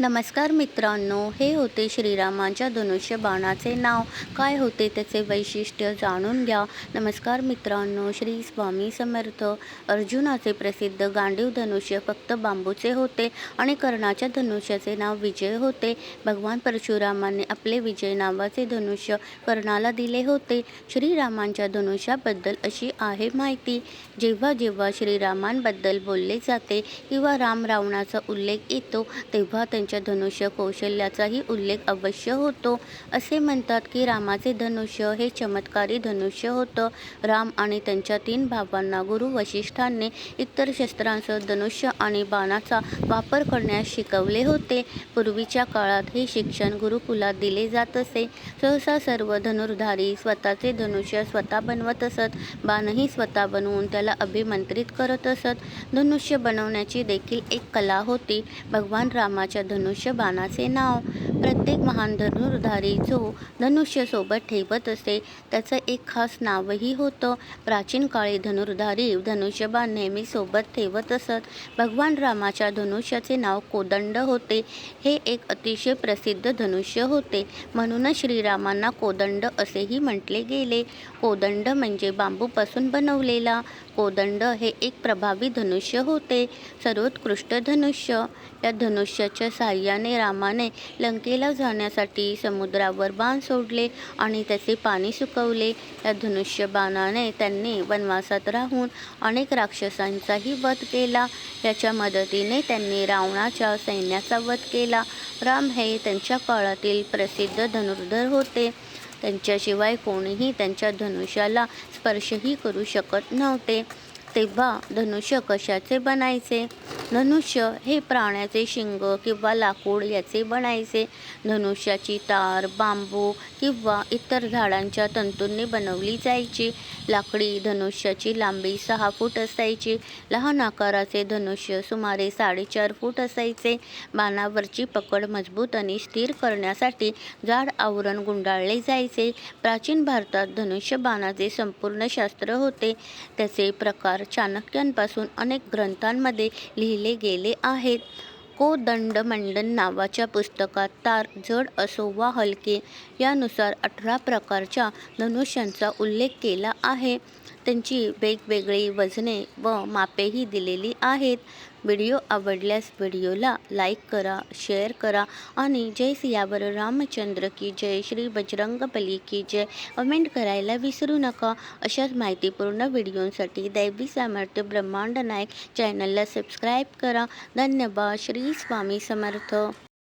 नमस्कार मित्रांनो हे होते श्रीरामांच्या धनुष्य बाणाचे नाव. काय होते त्याचे वैशिष्ट्य जाणून घ्या. नमस्कार मित्रांनो श्री स्वामी समर्थ. अर्जुनाचे प्रसिद्ध गांडीव धनुष्य फक्त बांबूचे होते आणि कर्णाच्या धनुष्याचे नाव विजय होते. भगवान परशुरामाने आपले विजय नावाचे धनुष्य कर्णाला दिले होते. श्रीरामांच्या धनुष्याबद्दल अशी आहे माहिती. जेव्हा जेव्हा श्रीरामांबद्दल बोलले जाते किंवा राम रावणाचा उल्लेख येतो तेव्हा त्यांच्या धनुष्य कौशल्याचाही उल्लेख अवश्य होतो. असे म्हणतात की रामाचे धनुष्य हे चमत्कारी धनुष्य होतं. राम आणि त्यांच्या तीन भावांना गुरु वशिष्ठांनी इतर शस्त्रांसह धनुष्य आणि बाणाचा वापर करण्यास शिकवले होते. पूर्वीच्या काळात हे शिक्षण गुरुकुलात दिले जात असे. सहसा सर्व धनुर्धारी स्वतःचे धनुष्य स्वतः बनवत असत. बाणही स्वतः बनवून त्याला अभिमंत्रित करत असत. धनुष्य बनवण्याची देखील एक कला होती. भगवान रामाच्या धनु धनुष्य बाणाचे नाव प्रत्येक महान धनुर्धारी जो धनुष्य सोबत ठेवत असे त्याचं एक खास नावही होतं. प्राचीन काळी धनुर्धारी धनुष्यबाण नेहमी सोबत ठेवत असत. भगवान रामाच्या धनुष्याचे नाव कोदंड होते. हे एक अतिशय प्रसिद्ध धनुष्य होते. म्हणूनच श्रीरामांना कोदंड असेही म्हटले गेले. कोदंड म्हणजे बांबूपासून बनवलेला. कोदंड हे एक प्रभावी धनुष्य होते. सर्वोत्कृष्ट धनुष्य. या धनुष्याच्या साह्याने रामाने लंकेला जाण्यासाठी समुद्रावर बाण सोडले आणि त्याचे पाणी सुकवले. या धनुष्य बाणाने त्यांनी वनवासात राहून अनेक राक्षसांचाही वध केला. याच्या मदतीने त्यांनी रावणाच्या सैन्याचा वध केला. राम हे त्यांच्या काळातील प्रसिद्ध धनुर्धर होते. त्यांच्याशिवाय कोणीही त्यांच्या धनुष्याला स्पर्शही करू शकत नव्हते. तेव्हा धनुष्य कशाचे बनायचे? धनुष्य हे प्राण्याचे शिंग किंवा लाकूड याचे बनायचे. धनुष्याची तार बांबू किंवा इतर झाडांच्या तंतूंनी बनवली जायची. लाकडी धनुष्याची लांबी सहा फूट असायची. लहान आकाराचे धनुष्य सुमारे साडेचार फूट असायचे. बाणावरची पकड मजबूत आणि स्थिर करण्यासाठी जाड आवरण गुंडाळले जायचे. प्राचीन भारतात धनुष्य बाणाचे संपूर्ण शास्त्र होते. त्याचे प्रकार चाणक्यांपासून अनेक ग्रंथांमध्ये लिहिले गेले आहेत. कोदंडमंडन नावाच्या पुस्तकात तार जड असो वा हलके यानुसार अठरा प्रकारच्या धनुष्यांचा उल्लेख केला आहे. त्यांची वेगवेगळी वजने व मापेही दिलेली आहेत. व्हिडिओ आवडल्यास व्हिडिओला लाईक करा शेअर करा आणि जय सियावर रामचंद्र की जय श्री बजरंगबली की जय. कमेंट करायला विसरू नका. अशाच माहितीपूर्ण व्हिडिओसाठी दैवी सामर्थ्य ब्रह्मांड नायक चॅनलला सबस्क्राईब करा. धन्यवाद. श्री स्वामी समर्थ.